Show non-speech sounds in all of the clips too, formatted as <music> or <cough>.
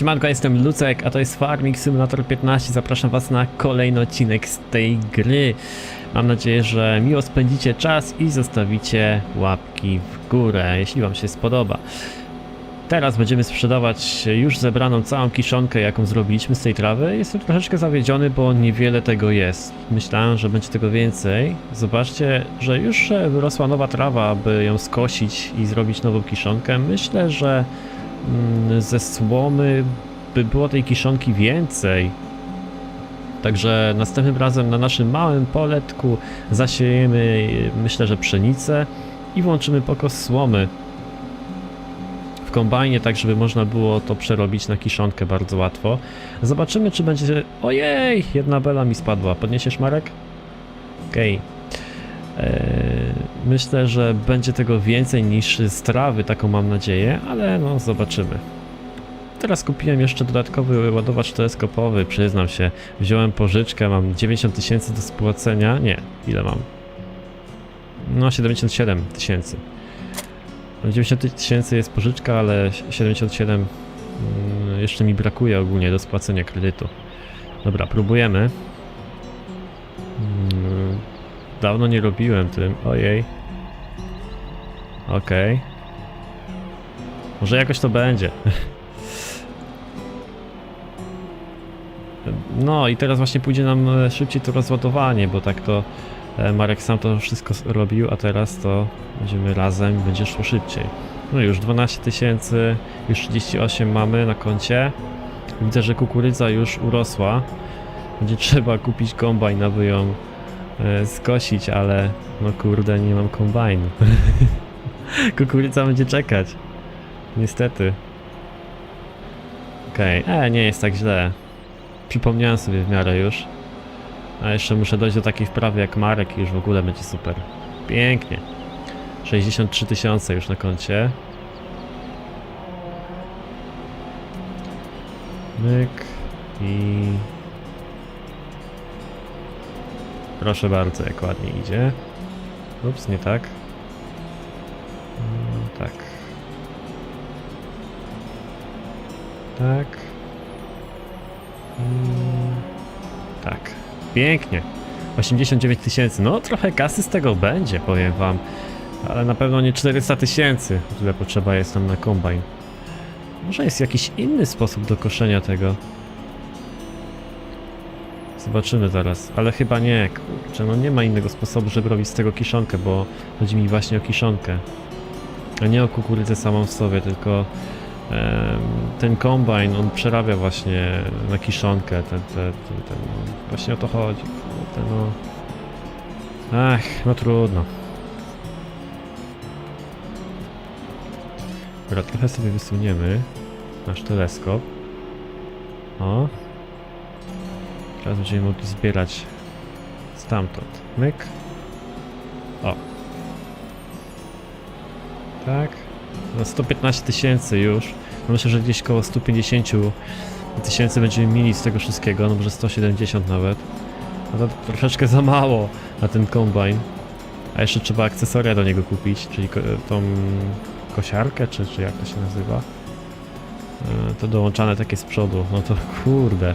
Siemanko, jestem Lucek, a to jest Farming Simulator 15. Zapraszam Was na kolejny odcinek z tej gry. Mam nadzieję, że miło spędzicie czas i zostawicie łapki w górę, jeśli Wam się spodoba. Teraz będziemy sprzedawać już zebraną całą kiszonkę, jaką zrobiliśmy z tej trawy. Jestem troszeczkę zawiedziony, bo niewiele tego jest. Myślałem, że będzie tego więcej. Zobaczcie, że już e, wyrosła nowa trawa, aby ją skosić i zrobić nową kiszonkę. Myślę, że ze słomy by było tej kiszonki więcej. Także następnym razem na naszym małym poletku zasiejemy, myślę, że pszenicę i włączymy pokos słomy w kombajnie, tak żeby można było to przerobić na kiszonkę bardzo łatwo. Zobaczymy, czy będzie... Ojej! Jedna bela mi spadła. Podniesiesz, Marek? Okej. Eee, Myślę, że będzie tego więcej niż z trawy, taką mam nadzieję, ale no zobaczymy. Teraz kupiłem jeszcze dodatkowy ładowacz teleskopowy, przyznam się. Wziąłem pożyczkę, mam 90 tysięcy do spłacenia. Nie, ile mam? No 77 tysięcy. 90 tysięcy jest pożyczka, ale 77 mm, jeszcze mi brakuje ogólnie do spłacenia kredytu. Dobra, próbujemy. Mm, Dawno nie robiłem tym. Ojej. Okej. Może jakoś to będzie. No i teraz właśnie pójdzie nam e, szybciej to rozładowanie, bo tak to e, Marek sam to wszystko robił, a teraz to będziemy razem będzie szło szybciej. No już 12 tysięcy, już 38 mamy na koncie. Widzę, że kukurydza już urosła. Będzie trzeba kupić kombajn, aby ją e, skosić, ale no kurde, nie mam kombajnu. <laughs> <laughs> Kukurydza będzie czekać. Niestety. Okej, e, nie jest tak źle. Przypomniałem sobie w miarę już. A jeszcze muszę dojść do takiej wprawy jak Marek i już w ogóle będzie super. Pięknie. 63 tysiące już na koncie. Myk i... Proszę bardzo, jak ładnie idzie. Ups, nie tak. Tak. Tak. Mm, tak. Pięknie. 89 tysięcy. No, trochę kasy z tego będzie, powiem wam. Ale na pewno nie 400 tysięcy, tyle potrzeba jest nam na kombajn. Może jest jakiś inny sposób do koszenia tego. Zobaczymy zaraz, ale chyba nie, kurczę, no nie ma innego sposobu, żeby robić z tego kiszonkę, bo chodzi mi właśnie o kiszonkę. A nie o kukurydzę samą w sobie, tylko ten kombajn, on przerabia właśnie na kiszonkę, ten, ten, ten, ten no, właśnie o to chodzi. Ten, no. Ach, no trudno. Dobra, trochę sobie wysuniemy nasz teleskop. O. Teraz będziemy mogli zbierać stamtąd. Myk. O. Tak. No 115 tysięcy już. No myślę, że gdzieś koło 150 tysięcy będziemy mieli z tego wszystkiego, no może 170 nawet. No to troszeczkę za mało na ten kombajn. A jeszcze trzeba akcesoria do niego kupić, czyli tą kosiarkę, czy, czy jak to się nazywa. E, To dołączane takie z przodu. No to kurde.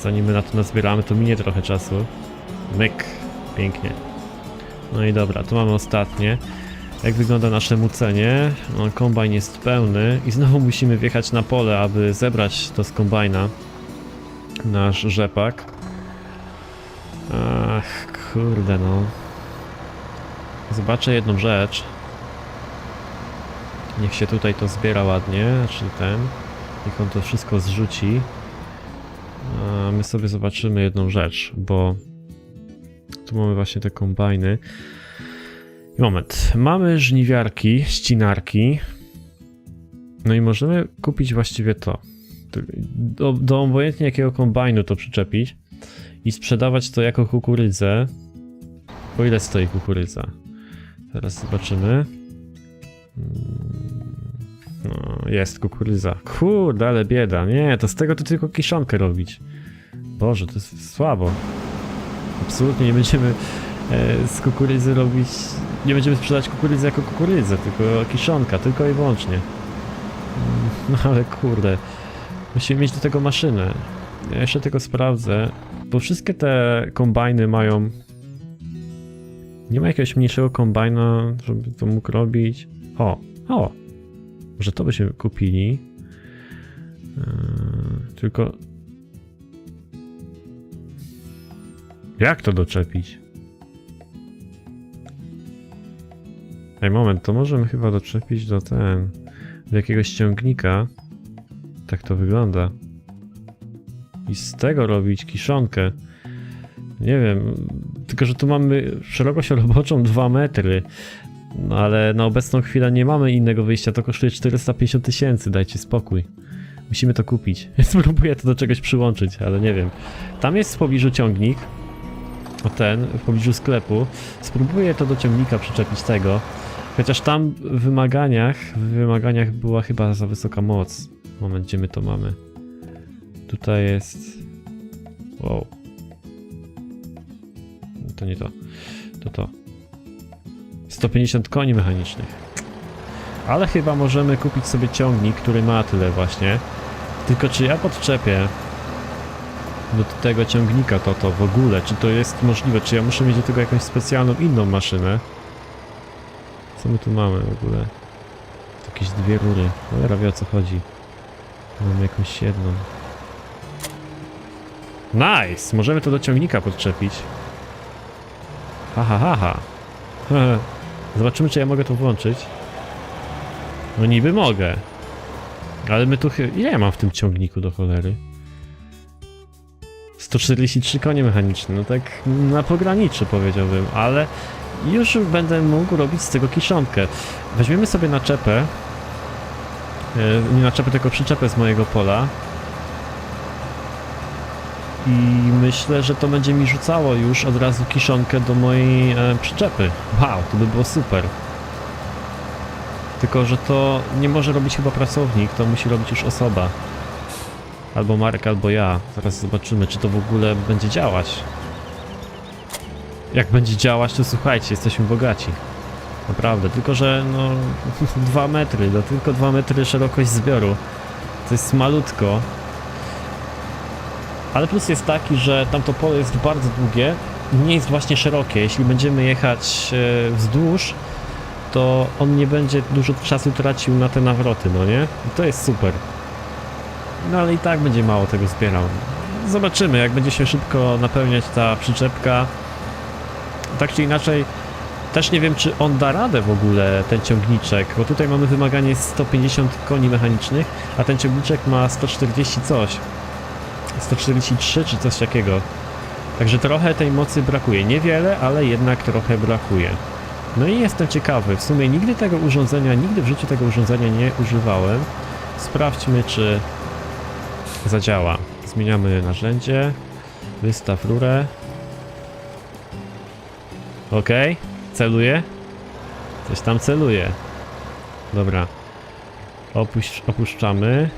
Zanim my na to nazbieramy, to minie trochę czasu. Myk. Pięknie. No i dobra, tu mamy ostatnie. Jak wygląda nasze mucenie? No, kombajn jest pełny i znowu musimy wjechać na pole, aby zebrać to z kombajna. Nasz rzepak. Ach, kurde no. Zobaczę jedną rzecz. Niech się tutaj to zbiera ładnie, znaczy ten. Niech on to wszystko zrzuci. A my sobie zobaczymy jedną rzecz, bo tu mamy właśnie te kombajny. Moment. Mamy żniwiarki, ścinarki. No i możemy kupić właściwie to. Do, do obojętnie jakiego kombajnu to przyczepić i sprzedawać to jako kukurydzę. Po ile stoi kukurydza? Teraz zobaczymy. Mm, No, jest kukurydza. Kurde, ale bieda. Nie, to z tego to tylko kiszonkę robić. Boże, to jest słabo. Absolutnie nie będziemy e, z kukurydzy robić... Nie będziemy sprzedać kukurydzy jako kukurydzę, tylko kiszonka, tylko i wyłącznie. Mm, No ale kurde. Musimy mieć do tego maszynę. Ja jeszcze tego sprawdzę, bo wszystkie te kombajny mają... Nie ma jakiegoś mniejszego kombajna, żeby to mógł robić. O, o! Może to byśmy kupili. Yy, tylko... Jak to doczepić? Ej, moment, to możemy chyba doczepić do ten... do jakiegoś ciągnika. Tak to wygląda. I z tego robić kiszonkę. Nie wiem, tylko że tu mamy szerokość roboczą 2 metry. No ale na obecną chwilę nie mamy innego wyjścia, to kosztuje 450 tysięcy, dajcie spokój. Musimy to kupić. <laughs> Spróbuję to do czegoś przyłączyć, ale nie wiem. Tam jest w pobliżu ciągnik. Ten, w pobliżu sklepu. Spróbuję to do ciągnika przyczepić tego. Chociaż tam w wymaganiach, w wymaganiach była chyba za wysoka moc. Moment, gdzie my to mamy? Tutaj jest... Wow. To nie to. To to. 150 koni mechanicznych. Ale chyba możemy kupić sobie ciągnik, który ma tyle właśnie. Tylko czy ja podczepię do tego ciągnika to to w ogóle, czy to jest możliwe, czy ja muszę mieć do tego jakąś specjalną inną maszynę? Co my tu mamy w ogóle? Jakieś dwie rury. Cholera wie o co chodzi. Mamy jakąś jedną. Nice! Możemy to do ciągnika podczepić. Ha ha ha ha. <laughs> Zobaczymy czy ja mogę to włączyć. No niby mogę. Ale my tu chy- Ile ja mam w tym ciągniku do cholery? 143 konie mechaniczne, no tak na pograniczu powiedziałbym, ale już będę mógł robić z tego kiszonkę. Weźmiemy sobie naczepę, e, nie naczepę, tylko przyczepę z mojego pola i myślę, że to będzie mi rzucało już od razu kiszonkę do mojej e, przyczepy. Wow, to by było super. Tylko, że to nie może robić chyba pracownik, to musi robić już osoba. Albo Marek, albo ja. Zaraz zobaczymy, czy to w ogóle będzie działać. Jak będzie działać, to słuchajcie, jesteśmy bogaci. Naprawdę, tylko że no <laughs> 2 metry, no tylko 2 metry szerokość zbioru. To jest malutko. Ale plus jest taki, że tamto pole jest bardzo długie, nie jest właśnie szerokie. Jeśli będziemy jechać e, wzdłuż, to on nie będzie dużo czasu tracił na te nawroty, no nie? I to jest super. No ale i tak będzie mało tego zbierał. Zobaczymy, jak będzie się szybko napełniać ta przyczepka. Tak czy inaczej, też nie wiem, czy on da radę w ogóle, ten ciągniczek, bo tutaj mamy wymaganie 150 koni mechanicznych, a ten ciągniczek ma 140 coś. 143 czy coś takiego. Także trochę tej mocy brakuje. Niewiele, ale jednak trochę brakuje. No i jestem ciekawy. W sumie nigdy tego urządzenia, nigdy w życiu tego urządzenia nie używałem. Sprawdźmy, czy zadziała. Zmieniamy narzędzie. Wystaw rurę. Ok. Celuje. Coś tam celuje. Dobra. Opuszczamy.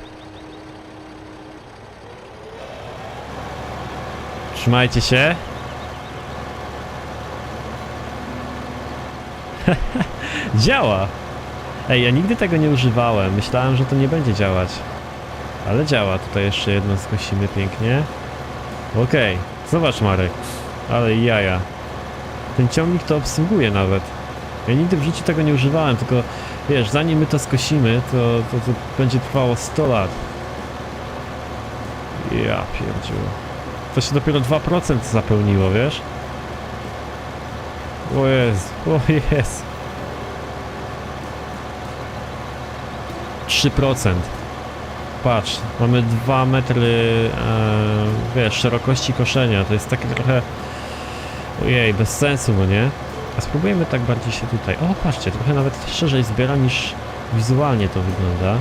Trzymajcie się. <laughs> Działa! Ej, ja nigdy tego nie używałem. Myślałem, że to nie będzie działać. Ale działa. Tutaj jeszcze jedno skosimy pięknie. Okej. Zobacz Marek. Ale jaja. Ten ciągnik to obsługuje nawet. Ja nigdy w życiu tego nie używałem, tylko wiesz, zanim my to skosimy, to, to, to będzie trwało 100 lat. Ja pierdziu. To się dopiero 2% zapełniło, wiesz? O jest, o jest. 3%. Patrz, mamy 2 metry, e, wiesz, szerokości koszenia. To jest takie trochę, ojej, bez sensu, no nie? A spróbujemy tak bardziej się tutaj. O, patrzcie, trochę nawet szerzej zbiera niż wizualnie to wygląda.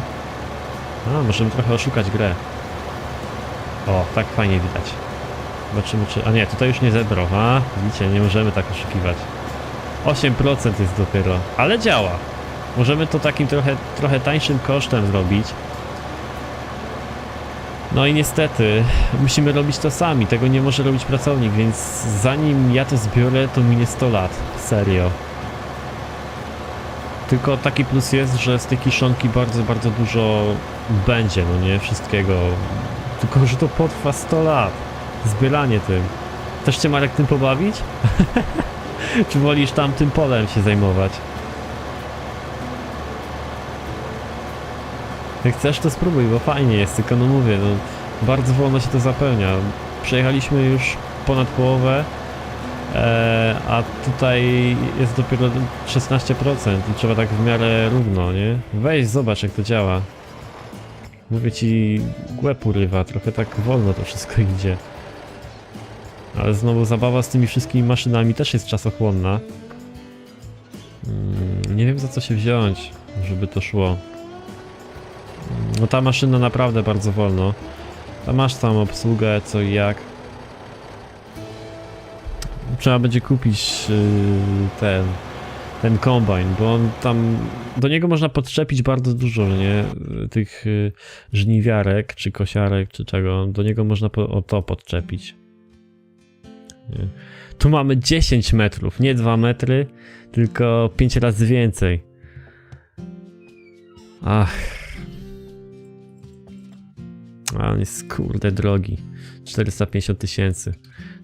A, możemy trochę oszukać grę. O, tak fajnie widać. Zobaczymy czy... A nie, tutaj już nie zebrał, a? Widzicie, nie możemy tak oszukiwać. 8% jest dopiero, ale działa. Możemy to takim trochę, trochę tańszym kosztem zrobić. No i niestety, musimy robić to sami, tego nie może robić pracownik, więc zanim ja to zbiorę, to minie 100 lat. Serio. Tylko taki plus jest, że z tej kiszonki bardzo, bardzo dużo będzie, no nie? Wszystkiego. Tylko, że to potrwa 100 lat. Zbieranie tym. Też cię Marek tym pobawić? <laughs> Czy wolisz tam tym polem się zajmować? Jak chcesz to spróbuj, bo fajnie jest, tylko no mówię, no bardzo wolno się to zapełnia. Przejechaliśmy już ponad połowę, e, a tutaj jest dopiero 16% i trzeba tak w miarę równo, nie? Weź, zobacz jak to działa. Mówię ci, łeb urywa, trochę tak wolno to wszystko idzie. Ale znowu zabawa z tymi wszystkimi maszynami też jest czasochłonna. Mm, Nie wiem za co się wziąć, żeby to szło. No ta maszyna naprawdę bardzo wolno. Tam masz tam obsługę, co i jak. Trzeba będzie kupić yy, ten, ten kombajn, bo on tam, do niego można podczepić bardzo dużo, nie? Tych yy, żniwiarek, czy kosiarek, czy czego. Do niego można po, o to podczepić. Nie? Tu mamy 10 metrów, nie 2 metry, tylko 5 razy więcej. Ach. A on jest kurde drogi. 450 tysięcy.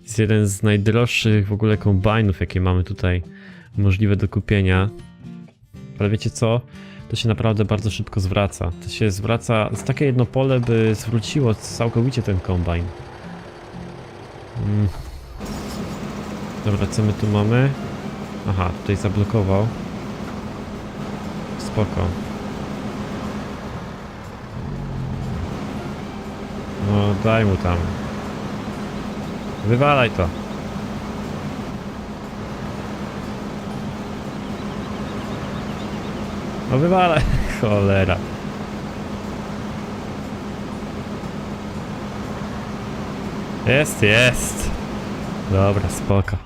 Jest jeden z najdroższych w ogóle kombajnów, jakie mamy tutaj możliwe do kupienia. Ale wiecie co? To się naprawdę bardzo szybko zwraca. To się zwraca z takie jedno pole, by zwróciło całkowicie ten kombajn. Mm. Dobra, co my tu mamy? Aha, tutaj zablokował. Spoko. No daj mu tam. Wywalaj to. No wywalaj. <laughs> Cholera. Jest, jest. Dobra, spoko.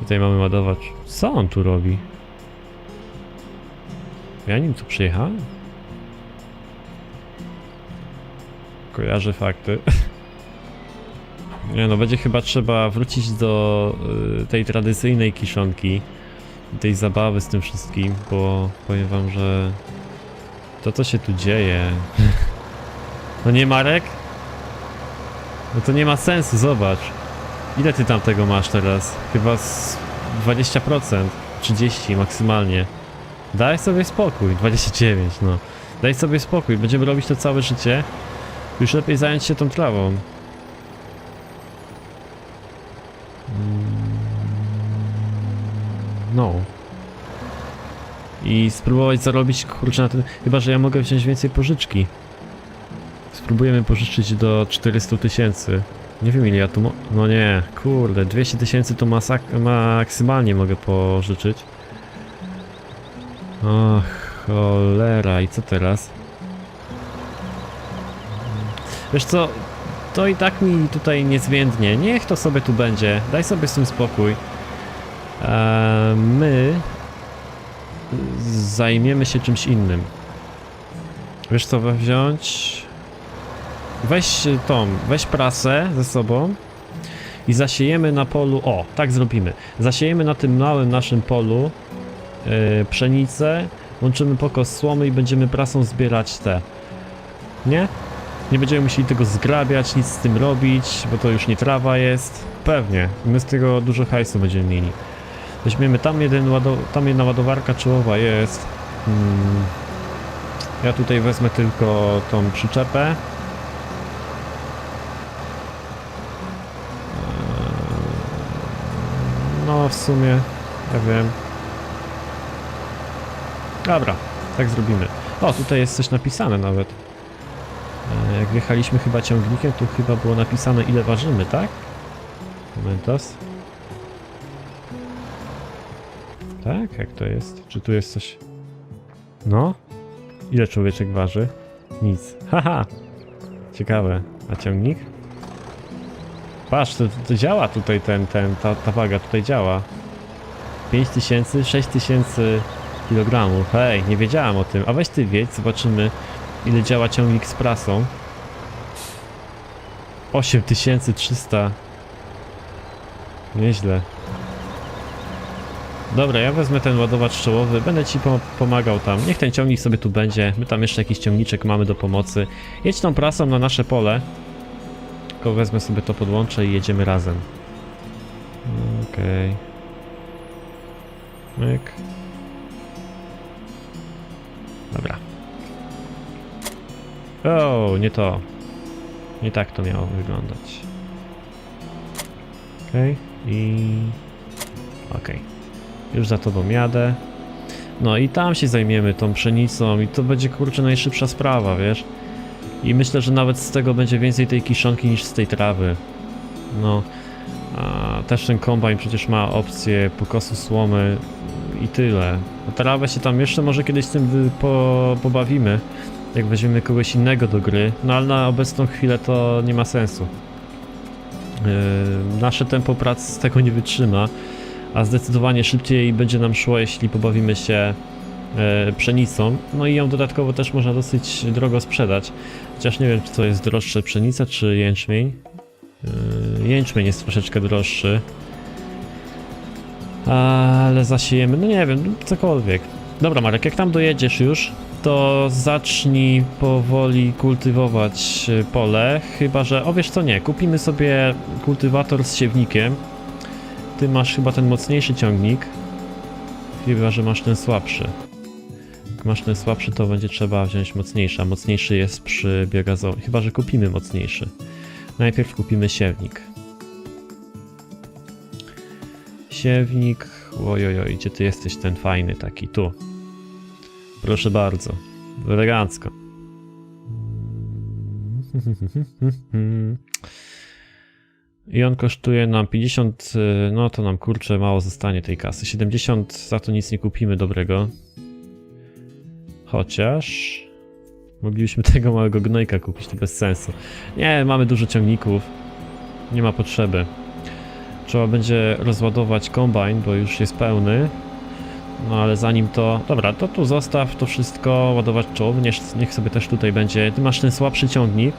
Tutaj mamy ładowacz. Co on tu robi? Ja nim tu przyjechałem? Kojarzę fakty. <laughs> Nie no, będzie chyba trzeba wrócić do y, tej tradycyjnej kiszonki, tej zabawy z tym wszystkim, bo powiem wam, że to co się tu dzieje... <laughs> No nie Marek? No to nie ma sensu, zobacz. Ile ty tam tego masz teraz? Chyba z 20%, 30 maksymalnie. Daj sobie spokój, 29 no. Daj sobie spokój, będziemy robić to całe życie. Już lepiej zająć się tą trawą. No. I spróbować zarobić kurczę na tym. Chyba, że ja mogę wziąć więcej pożyczki. Spróbujemy pożyczyć do 400 tysięcy. Nie wiem ile ja tu. No nie, kurde, 200 tysięcy to maksymalnie mogę pożyczyć. O cholera, i co teraz? Wiesz co, to i tak mi tutaj niezmiennie. Niech to sobie tu będzie. Daj sobie z tym spokój. Eee, my zajmiemy się czymś innym. Wiesz co wziąć? Weź tą, weź prasę ze sobą i zasiejemy na polu. O, tak zrobimy. Zasiejemy na tym małym naszym polu yy, pszenicę, łączymy pokos słomy i będziemy prasą zbierać te. Nie? Nie będziemy musieli tego zgrabiać, nic z tym robić, bo to już nie trawa jest. Pewnie, my z tego dużo hajsu będziemy mieli. Weźmiemy tam jeden tam jedna ładowarka czołowa jest. Hmm. Ja tutaj wezmę tylko tą przyczepę. Eee, No w sumie, ja wiem. Dobra, tak zrobimy. O, tutaj jest coś napisane nawet. Jak wjechaliśmy chyba ciągnikiem, tu chyba było napisane ile ważymy, tak? Momentos. Tak? Jak to jest? Czy tu jest coś? No? Ile człowieczek waży? Nic. Haha! Ciekawe. A ciągnik? Patrz, to, to działa tutaj ten, ten, ta, ta waga tutaj działa. 5000, 6000 kg. Hej, nie wiedziałem o tym. A weź ty wiedź, zobaczymy ile działa ciągnik z prasą. 8300. Nieźle. Dobra, ja wezmę ten ładowacz czołowy, będę ci po pomagał tam. Niech ten ciągnik sobie tu będzie. My tam jeszcze jakiś ciągniczek mamy do pomocy. Jedź tą prasą na nasze pole. Tylko wezmę sobie to podłączę i jedziemy razem. Okej. Myk. Dobra. O, nie to. Nie tak to miało wyglądać. Okej. I... Okej. Już za tobą jadę. No i tam się zajmiemy tą pszenicą i to będzie kurczę najszybsza sprawa, wiesz? I myślę, że nawet z tego będzie więcej tej kiszonki niż z tej trawy. No. A też ten kombajn przecież ma opcję pokosu słomy i tyle. A trawę się tam jeszcze może kiedyś z tym po, pobawimy. Jak weźmiemy kogoś innego do gry. No ale na obecną chwilę to nie ma sensu. Yy, nasze tempo prac tego nie wytrzyma a zdecydowanie szybciej będzie nam szło, jeśli pobawimy się e, pszenicą. No i ją dodatkowo też można dosyć drogo sprzedać. Chociaż nie wiem, czy to jest droższe pszenica, czy jęczmień. E, jęczmień jest troszeczkę droższy. Ale zasiejemy, no nie wiem, cokolwiek. Dobra Marek, jak tam dojedziesz już, to zacznij powoli kultywować e, pole, chyba że, o wiesz co, nie, kupimy sobie kultywator z siewnikiem, ty masz chyba ten mocniejszy ciągnik. Chyba, że masz ten słabszy. Jak masz ten słabszy, to będzie trzeba wziąć mocniejszy, a mocniejszy jest przy biogazowym. Chyba, że kupimy mocniejszy. Najpierw kupimy siewnik. Siewnik. Ojojoj, gdzie ty jesteś ten fajny taki? Tu. Proszę bardzo. Elegancko. I on kosztuje nam 50, y, no to nam kurczę mało zostanie tej kasy. 70 za to nic nie kupimy dobrego. Chociaż moglibyśmy <laughs> tego małego gnojka kupić, to bez sensu. Nie, mamy dużo ciągników. Nie ma potrzeby. Trzeba będzie rozładować kombajn, bo już jest pełny. No ale zanim to... Dobra, to tu zostaw to wszystko, ładować czołowy, niech, sobie też tutaj będzie. Ty masz ten słabszy ciągnik.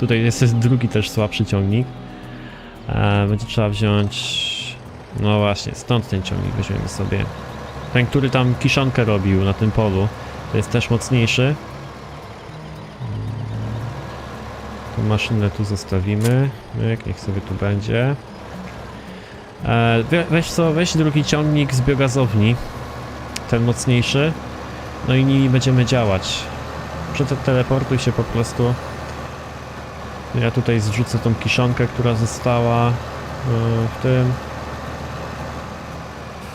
Tutaj jest jest drugi też słabszy ciągnik. E, będzie trzeba wziąć. No właśnie, stąd ten ciągnik weźmiemy sobie. Ten, który tam kiszonkę robił na tym polu, to jest też mocniejszy. Tą maszynę tu zostawimy. Myk, niech sobie tu będzie. E, we- weź co, weź drugi ciągnik z biogazowni. Ten mocniejszy. No i nimi będziemy działać. Przeteleportuj się po prostu. Ja tutaj zrzucę tą kiszonkę, która została e, w tym.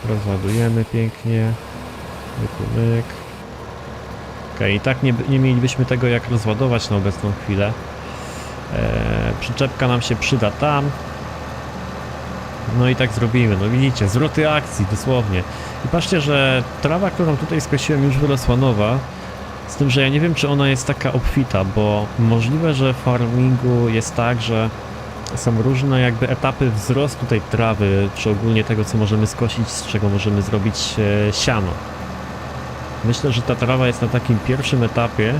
Rozładujemy pięknie. Myk. Okej, i tak nie, nie mielibyśmy tego jak rozładować na obecną chwilę. E, przyczepka nam się przyda tam. No i tak zrobimy. No widzicie, zwroty akcji dosłownie. I patrzcie, że trawa, którą tutaj skosiłem już wyrosła nowa. Z tym, że ja nie wiem, czy ona jest taka obfita, bo możliwe, że w farmingu jest tak, że są różne jakby etapy wzrostu tej trawy, czy ogólnie tego, co możemy skosić, z czego możemy zrobić e, siano. Myślę, że ta trawa jest na takim pierwszym etapie,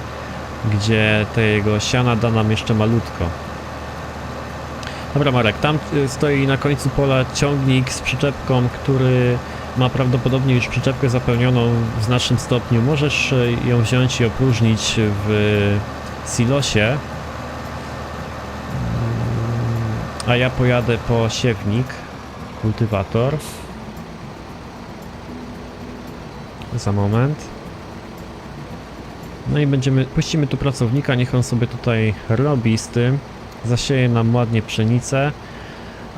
gdzie tego siana da nam jeszcze malutko. Dobra Marek, tam y, stoi na końcu pola ciągnik z przyczepką, który ma prawdopodobnie już przyczepkę zapełnioną w znacznym stopniu. Możesz ją wziąć i opróżnić w silosie. A ja pojadę po siewnik, kultywator. Za moment. No i będziemy, puścimy tu pracownika, niech on sobie tutaj robi z tym. Zasieje nam ładnie pszenicę.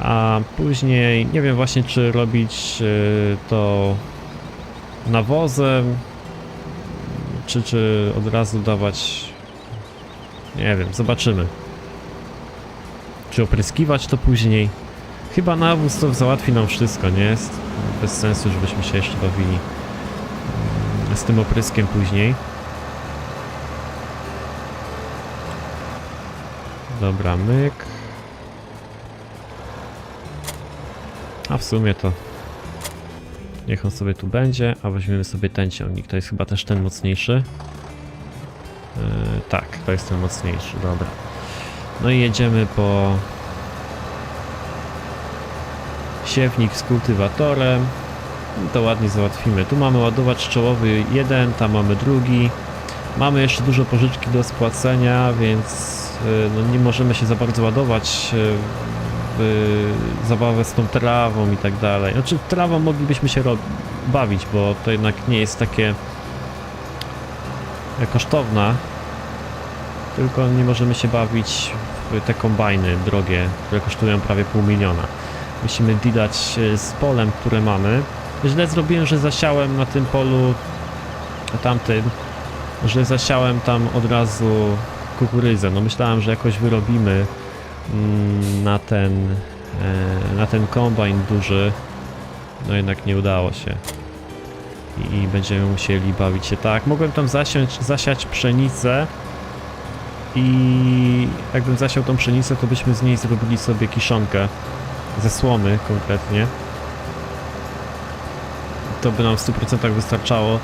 A później nie wiem właśnie czy robić y, to nawozem, czy, czy od razu dawać. Nie wiem, zobaczymy. Czy opryskiwać to później? Chyba nawóz to załatwi nam wszystko, nie jest? Bez sensu, żebyśmy się jeszcze bawili mm, z tym opryskiem później. Dobra, myk. A w sumie to niech on sobie tu będzie, a weźmiemy sobie ten ciągnik. To jest chyba też ten mocniejszy. Yy, tak, to jest ten mocniejszy, dobra. No i jedziemy po siewnik z kultywatorem. to ładnie załatwimy. Tu mamy ładowacz czołowy jeden, tam mamy drugi. Mamy jeszcze dużo pożyczki do spłacenia, więc y, no, nie możemy się za bardzo ładować w zabawę z tą trawą i tak dalej. Znaczy trawą moglibyśmy się bawić, bo to jednak nie jest takie e, kosztowna. Tylko nie możemy się bawić w te kombajny drogie, które kosztują prawie pół miliona. Musimy e, z polem, które mamy. Źle zrobiłem, że zasiałem na tym polu tamtym, że zasiałem tam od razu kukurydzę. No myślałem, że jakoś wyrobimy na ten e, na ten kombajn duży. No jednak nie udało się. I, będziemy musieli bawić się tak. Mogłem tam zasiąść, zasiać pszenicę i jakbym zasiał tą pszenicę, to byśmy z niej zrobili sobie kiszonkę ze słomy konkretnie. To by nam w 100% wystarczało.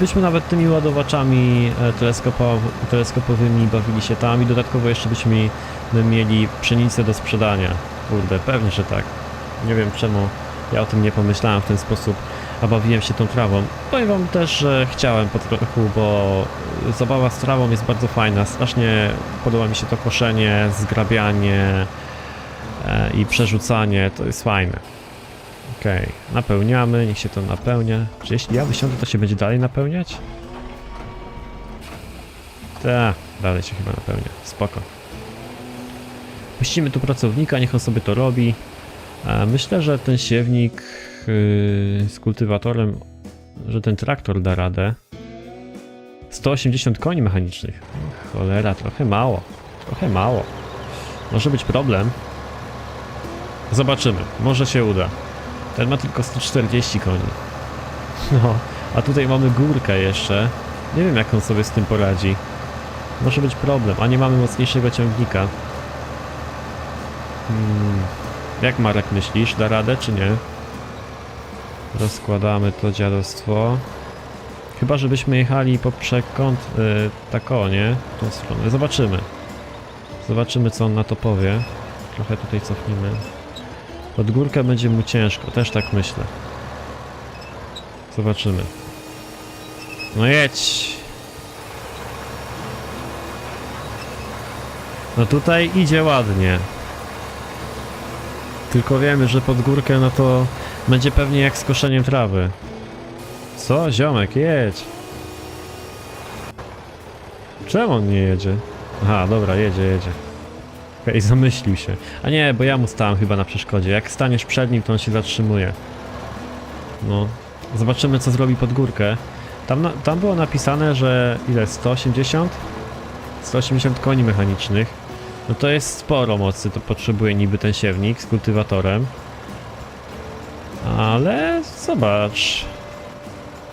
Byśmy nawet tymi ładowaczami e, teleskopo- teleskopowymi bawili się tam i dodatkowo jeszcze byśmy mieli pszenicę do sprzedania. Kurde, pewnie, że tak. Nie wiem czemu ja o tym nie pomyślałem w ten sposób, a bawiłem się tą trawą. Powiem wam też, że chciałem po trochu, bo zabawa z trawą jest bardzo fajna. Strasznie podoba mi się to koszenie, zgrabianie e, i przerzucanie. To jest fajne. Okej, napełniamy, niech się to napełnia. Czy jeśli ja wysiądę, to się będzie dalej napełniać? Tak, dalej się chyba napełnia. Spoko. Puścimy tu pracownika, niech on sobie to robi. E, Myślę, że ten siewnik yy, z kultywatorem, że ten traktor da radę. 180 koni mechanicznych. Cholera, trochę mało. Trochę mało. Może być problem. Zobaczymy, może się uda. Ten ma tylko 140 koni. No, a tutaj mamy górkę jeszcze. Nie wiem jak on sobie z tym poradzi. Może być problem, a nie mamy mocniejszego ciągnika. Hmm. Jak Marek myślisz, da radę czy nie? Rozkładamy to dziadostwo. Chyba, żebyśmy jechali po przekąt, yy, tak o, nie? W tą stronę. Zobaczymy. Zobaczymy, co on na to powie. Trochę tutaj cofnijmy. Pod górkę będzie mu ciężko, też tak myślę. Zobaczymy. No jedź! No tutaj idzie ładnie. Tylko wiemy, że pod górkę no to będzie pewnie jak z koszeniem trawy. Co? Ziomek, jedź! Czemu on nie jedzie? Aha, dobra, jedzie, jedzie. Okej, zamyślił się. A nie, bo ja mu stałem chyba na przeszkodzie. Jak staniesz przed nim, to on się zatrzymuje. No. Zobaczymy, co zrobi pod górkę. Tam, na, tam było napisane, że ile? 180? 180 koni mechanicznych. No to jest sporo mocy, to potrzebuje niby ten siewnik z kultywatorem. Ale zobacz.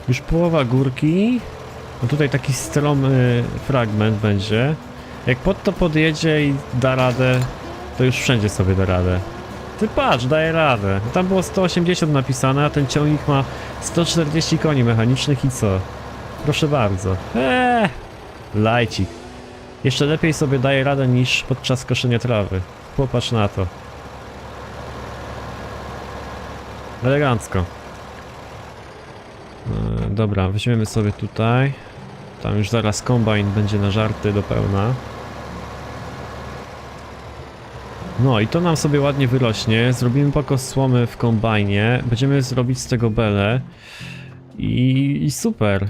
Już połowa górki. No tutaj taki stromy fragment będzie. Jak pod to podjedzie i da radę, to już wszędzie sobie da radę. Ty patrz, daje radę. Tam było 180 napisane, a ten ciągnik ma 140 koni mechanicznych i co? Proszę bardzo. Eee, lajcik. Jeszcze lepiej sobie daje radę niż podczas koszenia trawy. Popatrz na to. Elegancko. E, dobra, weźmiemy sobie tutaj. Tam już zaraz kombajn będzie na żarty do pełna. No i to nam sobie ładnie wyrośnie. Zrobimy pokos słomy w kombajnie. Będziemy zrobić z tego belę. I, i super.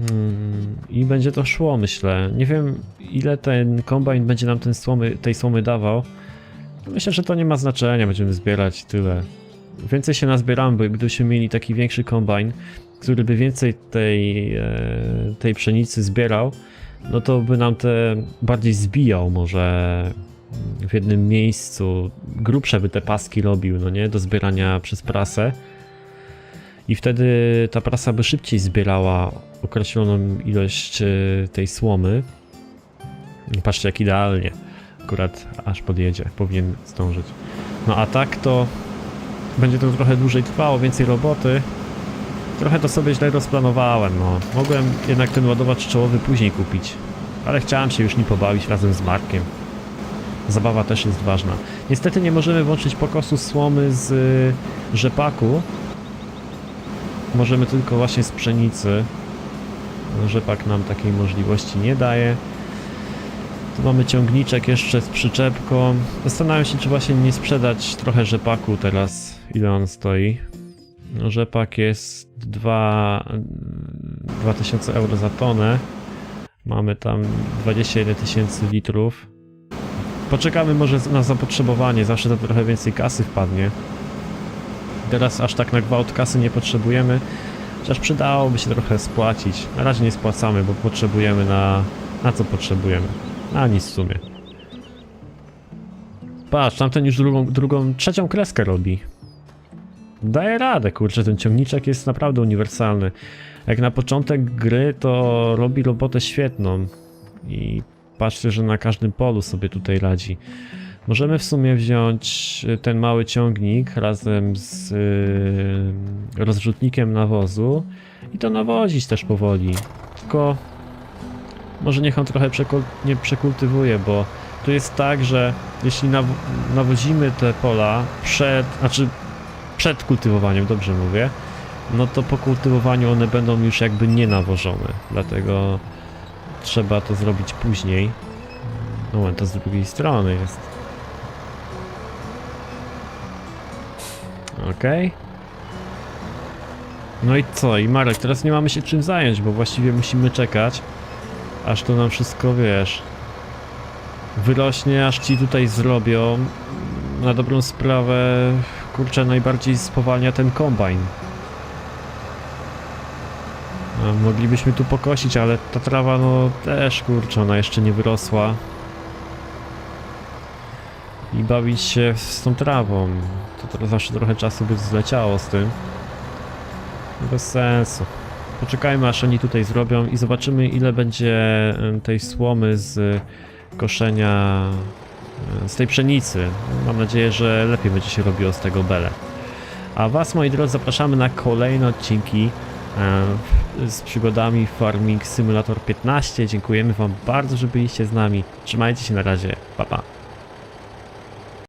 Mm, I będzie to szło, myślę. Nie wiem, ile ten kombajn będzie nam ten słomy, tej słomy dawał. Myślę, że to nie ma znaczenia. Będziemy zbierać tyle. Więcej się nazbieramy, bo gdybyśmy mieli taki większy kombajn, który by więcej tej, e, tej pszenicy zbierał, no to by nam te bardziej zbijał może w jednym miejscu, grubsze by te paski robił, no nie, do zbierania przez prasę. I wtedy ta prasa by szybciej zbierała określoną ilość e, tej słomy. Patrzcie jak idealnie. Akurat aż podjedzie, powinien zdążyć. No a tak to będzie to trochę dłużej trwało, więcej roboty. Trochę to sobie źle rozplanowałem, no. Mogłem jednak ten ładowacz czołowy później kupić. Ale chciałem się już nim pobawić razem z Markiem. Zabawa też jest ważna. Niestety nie możemy włączyć pokosu słomy z y, rzepaku, możemy tylko właśnie z pszenicy. Rzepak nam takiej możliwości nie daje. Tu mamy ciągniczek jeszcze z przyczepką. Zastanawiam się, czy właśnie nie sprzedać trochę rzepaku teraz, ile on stoi. No, rzepak jest 2, 2000 euro za tonę. Mamy tam 21 tysięcy litrów. Poczekamy może na zapotrzebowanie, zawsze to trochę więcej kasy wpadnie. Teraz aż tak na gwałt kasy nie potrzebujemy, chociaż przydałoby się trochę spłacić. Na razie nie spłacamy, bo potrzebujemy na... na co potrzebujemy? Na nic w sumie. Patrz, tamten już drugą, drugą, trzecią kreskę robi. Daje radę, kurczę, ten ciągniczek jest naprawdę uniwersalny. Jak na początek gry, to robi robotę świetną. I patrzcie, że na każdym polu sobie tutaj radzi. Możemy w sumie wziąć y, ten mały ciągnik razem z y, rozrzutnikiem nawozu i to nawozić też powoli. Tylko może niech on trochę nie przekultywuje, bo tu jest tak, że jeśli naw nawozimy te pola przed, znaczy przed kultywowaniem, dobrze mówię, no to po kultywowaniu one będą już jakby nie nawożone, dlatego trzeba to zrobić później. No, to z drugiej strony jest. Okej. No i co? I Marek, teraz nie mamy się czym zająć, bo właściwie musimy czekać, aż to nam wszystko, wiesz, wyrośnie, aż ci tutaj zrobią. Na dobrą sprawę, kurczę, najbardziej spowalnia ten kombajn. A moglibyśmy tu pokosić, ale ta trawa, no też, kurczę, ona jeszcze nie wyrosła. I bawić się z tą trawą. To teraz zawsze trochę czasu by zleciało z tym. Bez sensu. Poczekajmy aż oni tutaj zrobią i zobaczymy ile będzie tej słomy z koszenia z tej pszenicy. Mam nadzieję, że lepiej będzie się robiło z tego bele. A Was, moi drodzy, zapraszamy na kolejne odcinki e, z przygodami Farming Simulator 15. Dziękujemy Wam bardzo, że byliście z nami. Trzymajcie się na razie. Pa, pa.